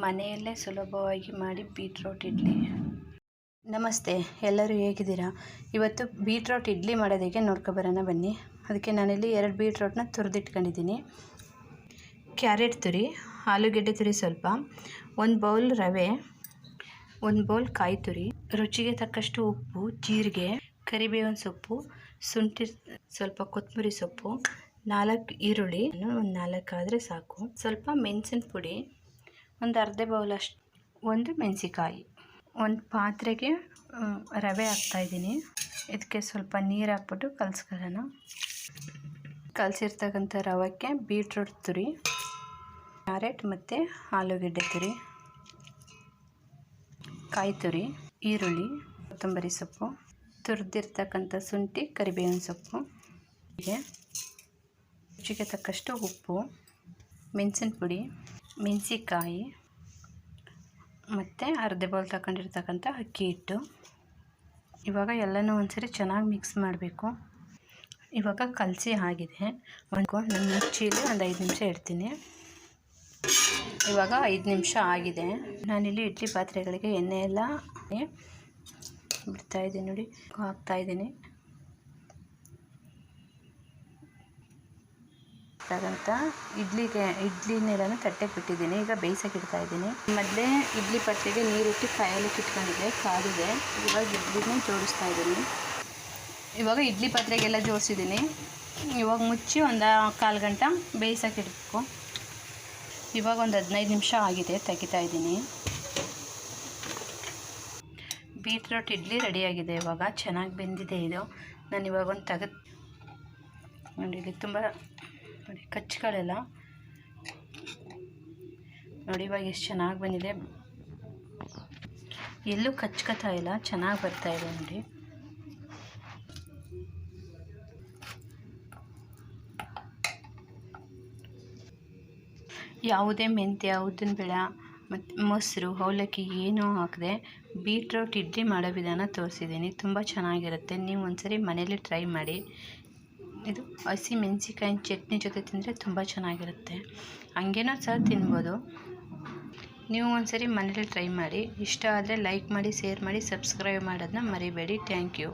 ಮನೆಯಲ್ಲೇ ಸುಲಭವಾಗಿ ಮಾಡಿ ಬೀಟ್ರೋಟ್ ಇಡ್ಲಿ. ನಮಸ್ತೆ, ಎಲ್ಲರೂ ಹೇಗಿದ್ದೀರಾ? ಇವತ್ತು ಬೀಟ್ರೋಟ್ ಇಡ್ಲಿ ಮಾಡೋದಕ್ಕೆ ಹೇಗೆ ನೋಡ್ಕೊಬರೋಣ ಬನ್ನಿ. ಅದಕ್ಕೆ ನಾನಿಲ್ಲಿ ಎರಡು ಬೀಟ್ರೋಟ್ನ ತುರಿದಿಟ್ಕೊಂಡಿದ್ದೀನಿ. ಕ್ಯಾರೆಟ್ ತುರಿ, ಆಲೂಗೆಡ್ಡೆ ತುರಿ ಸ್ವಲ್ಪ, ಒಂದು ಬೌಲ್ ರವೆ, ಒಂದು ಬೌಲ್ ಕಾಯಿ ತುರಿ, ರುಚಿಗೆ ತಕ್ಕಷ್ಟು ಉಪ್ಪು, ಜೀರಿಗೆ, ಕರಿಬೇವಿನ ಸೊಪ್ಪು, ಶುಂಠಿ ಸ್ವಲ್ಪ ಕೊತ್ತಂಬರಿ ಸೊಪ್ಪು, ನಾಲ್ಕು ಈರುಳ್ಳಿ, ಒಂದು ನಾಲ್ಕು ಆದರೆ ಸಾಕು. ಸ್ವಲ್ಪ ಮೆಣಸಿನ ಪುಡಿ ಒಂದು ಅರ್ಧ ಬೌಲಷ್ಟು ಒಂದು ಮೆಣಸಿಕಾಯಿ ಒಂದು ಪಾತ್ರೆಗೆ ರವೆ ಹಾಕ್ತಾಯಿದ್ದೀನಿ ಇದಕ್ಕೆ ಸ್ವಲ್ಪ ನೀರು ಹಾಕ್ಬಿಟ್ಟು ಕಲಿಸ್ಕೊಳ್ಳೋಣ. ಕಲಸಿರ್ತಕ್ಕಂಥ ರವಕ್ಕೆ ಬೀಟ್ರೂಟ್ ತುರಿ, ಕ್ಯಾರೆಟ್ ಮತ್ತು ಆಲೂಗಡ್ಡೆ ತುರಿ, ಕಾಯಿ ತುರಿ, ಈರುಳ್ಳಿ, ಕೊತ್ತಂಬರಿ ಸೊಪ್ಪು, ತುರಿದಿರ್ತಕ್ಕಂಥ ಶುಂಠಿ, ಕರಿಬೇವಿನ ಸೊಪ್ಪು ಹೀಗೆ ರುಚಿಗೆ ತಕ್ಕಷ್ಟು ಉಪ್ಪು ಮೆಣಸಿನ ಪುಡಿ ಮೆಣಸಿಕಾಯಿ ಮತ್ತು ಅರ್ಧ ಬೌಲ್ ತಗೊಂಡಿರ್ತಕ್ಕಂಥ ಅಕ್ಕಿ ಹಿಟ್ಟು. ಇವಾಗ ಎಲ್ಲನೂ ಒಂದ್ಸರಿ ಚೆನ್ನಾಗಿ ಮಿಕ್ಸ್ ಮಾಡಬೇಕು. ಇವಾಗ ಕಲಸಿ ಆಗಿದೆ. ಒಂದು ನಾನು ಮುಚ್ಚಿಲಿ ಒಂದು ಐದು ನಿಮಿಷ ಇಡ್ತೀನಿ. ಇವಾಗ ಐದು ನಿಮಿಷ ಆಗಿದೆ. ನಾನಿಲ್ಲಿ ಇಡ್ಲಿ ಪಾತ್ರೆಗಳಿಗೆ ಎಣ್ಣೆ ಎಲ್ಲ ಬಿಡ್ತಾಯಿದ್ದೀನಿ ನೋಡಿ. ಹಾಕ್ತಾ ಇದ್ದೀನಿ ಇಡ್ಲಿಗೆ, ಇಡ್ಲಿ ನೀರನ್ನು ತಟ್ಟೆಗೆ ಬಿಟ್ಟಿದ್ದೀನಿ. ಈಗ ಬೇಯಿಸೋಕೆ ಇಡ್ತಾ ಇದ್ದೀನಿ. ಮೊದಲೇ ಇಡ್ಲಿ ಪಾತ್ರೆಗೆ ನೀರಿಟ್ಟು ಕಾಯಲಿಕ್ಕೆ ಇಟ್ಕೊಂಡಿದ್ದೆ ಕಾದಿದೆ. ಇವಾಗ ಇಡ್ಲಿನೇ ಜೋಡಿಸ್ತಾ ಇದ್ದೀನಿ. ಇವಾಗ ಇಡ್ಲಿ ಪಾತ್ರೆಗೆಲ್ಲ ಜೋಡಿಸಿದ್ದೀನಿ. ಇವಾಗ ಮುಚ್ಚಿ ಒಂದು ಕಾಲು ಗಂಟೆ ಬೇಯಿಸೋಕೆ ಇಡಬೇಕು. ಇವಾಗ ಒಂದು ಹದಿನೈದು ನಿಮಿಷ ಆಗಿದೆ ತೆಗಿತಾ ಇದ್ದೀನಿ. ಬೀಟ್ರೋಟ್ ಇಡ್ಲಿ ರೆಡಿಯಾಗಿದೆ ಇವಾಗ. ಚೆನ್ನಾಗಿ ಬೆಂದಿದೆ ಇದು. ನಾನು ಇವಾಗ ಒಂದು ತೆಗೆದು ನೋಡಿ ತುಂಬ ನೋಡಿ ಕಚ್ಗಳೆಲ್ಲ ನೋಡಿ, ಇವಾಗ ಎಷ್ಟು ಚೆನ್ನಾಗಿ ಬಂದಿದೆ. ಎಲ್ಲೂ ಕಚ್ಕತಾ ಇಲ್ಲ, ಚೆನ್ನಾಗಿ ಬರ್ತಾ ಇದೆ ನೋಡಿ. ಯಾವುದೇ ಮೆಂತ್ಯ, ಉದ್ದಿನ ಬೇಳೆ, ಮತ್ತು ಮೊಸರು, ಅವಲಕ್ಕಿ ಏನೂ ಹಾಕದೆ ಬೀಟ್ರೋಟ್ ಇಡ್ಲಿ ಮಾಡೋ ವಿಧಾನ ತೋರಿಸಿದ್ದೀನಿ. ತುಂಬ ಚೆನ್ನಾಗಿರುತ್ತೆ. ನೀವು ಒಂದ್ಸರಿ ಮನೇಲಿ ಟ್ರೈ ಮಾಡಿ. ಇದು ಹಸಿ ಮೆಣಸಿಕಾಯಿ ಚಟ್ನಿ ಜೊತೆ ತಿಂದರೆ ತುಂಬ ಚೆನ್ನಾಗಿರುತ್ತೆ. ಹಂಗೇನೋ ಸಹ ತಿನ್ಬೋದು. ನೀವು ಒಂದ್ಸರಿ ಮನೇಲಿ ಟ್ರೈ ಮಾಡಿ. ಇಷ್ಟ ಆದರೆ ಲೈಕ್ ಮಾಡಿ, ಶೇರ್ ಮಾಡಿ, ಸಬ್ಸ್ಕ್ರೈಬ್ ಮಾಡೋದನ್ನ ಮರಿಬೇಡಿ. Thank you.